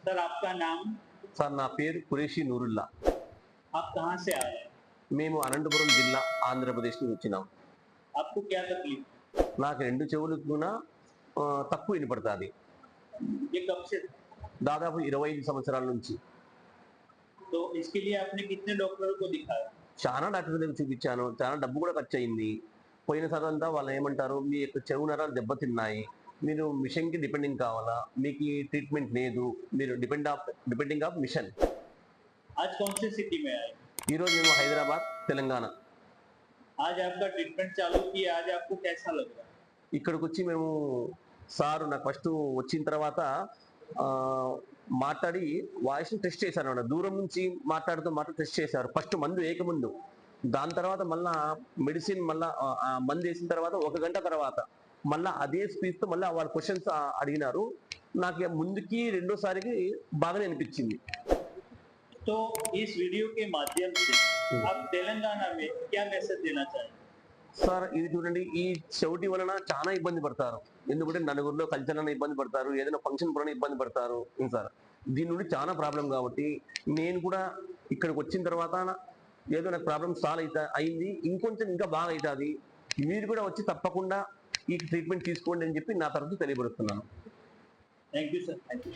Sir आपका नाम sir నా పేరు కురేషి నూరుల్లా आप कहाँ से आए हैं మేము అనంతపురం జిల్లా ఆంధ్రప్రదేశ్ నుంచి వచ్చినాం आपको क्या तकलीफ నాకు రెండు చెవులకు కూడా ఆ, తక్కువ వినపడుతుంది ये कब से था? దాదాపు ఇరవై ఐదు సంవత్సరాల నుంచి तो इसके लिए आपने कितने डॉक्टरों को दिखाया చాలా డాక్టర్ దగ్గర చూపించాను చాలా డబ్బు కూడా ఖర్చు అయింది పోయినసారి అంతా వాళ్ళు ఏమంటారు మీ యొక్క చెవు నరాలు దెబ్బతిన్నాయి మీరు మిషన్కి డిపెండింగ్ కావాలా మీకు ఈ ట్రీట్మెంట్ లేదు మీరు depend of depending of machine आज कौन सी सिटी में आए ఈరోజు మేము హైదరాబాద్ తెలంగాణ आज आपका ट्रीटमेंट चालू किया आज आपको कैसा लग रहा है ఇక్కడికి వచ్చి మేము సార్ నాకు ఫస్ట్ వచ్చిన తర్వాత ఆ, మాట్లాడి వాయిస్ టెస్ట్ చేశారు అన్నమాట దూరం నుంచి మాట్లాడుతూ మాట్లాడు టెస్ట్ చేశారు ఫస్ట్ మందు ఏకముందు దాని తర్వాత మళ్ళా మెడిసిన్ మళ్ళా ఆ, ఆ మందు వేసిన తర్వాత ఒక గంట తర్వాత మళ్ళా అదే స్పీచ్ తో మళ్ళీ వాళ్ళ క్వశ్చన్స్ అడిగినారు నాకు ముందుకి రెండోసారికి బాగానే అనిపించింది तो इस वीडियो के माध्यम से आप तेलंगाना में क्या मैसेज देना चाहेंगे సార్ ఇది చూడండి ఈ చెవిటి వలన చాలా ఇబ్బంది పడతారు ఎందుకంటే నలుగురిలో కల్చర్ అన్న ఇబ్బంది పడతారు ఏదైనా ఫంక్షన్ పడిన ఇబ్బంది పడతారు ఏం సార్ దీని నుండి చాలా ప్రాబ్లం కాబట్టి నేను కూడా ఇక్కడికి వచ్చిన తర్వాత ఏదో నాకు ప్రాబ్లం సాల్వ్ అవుతా అయింది ఇంకొంచెం ఇంకా బాగా అవుతుంది మీరు కూడా వచ్చి తప్పకుండా ఈ ట్రీట్మెంట్ తీసుకోండి అని చెప్పి నా తరఫు తెలియపరుస్తున్నాను. Thank you sir thank you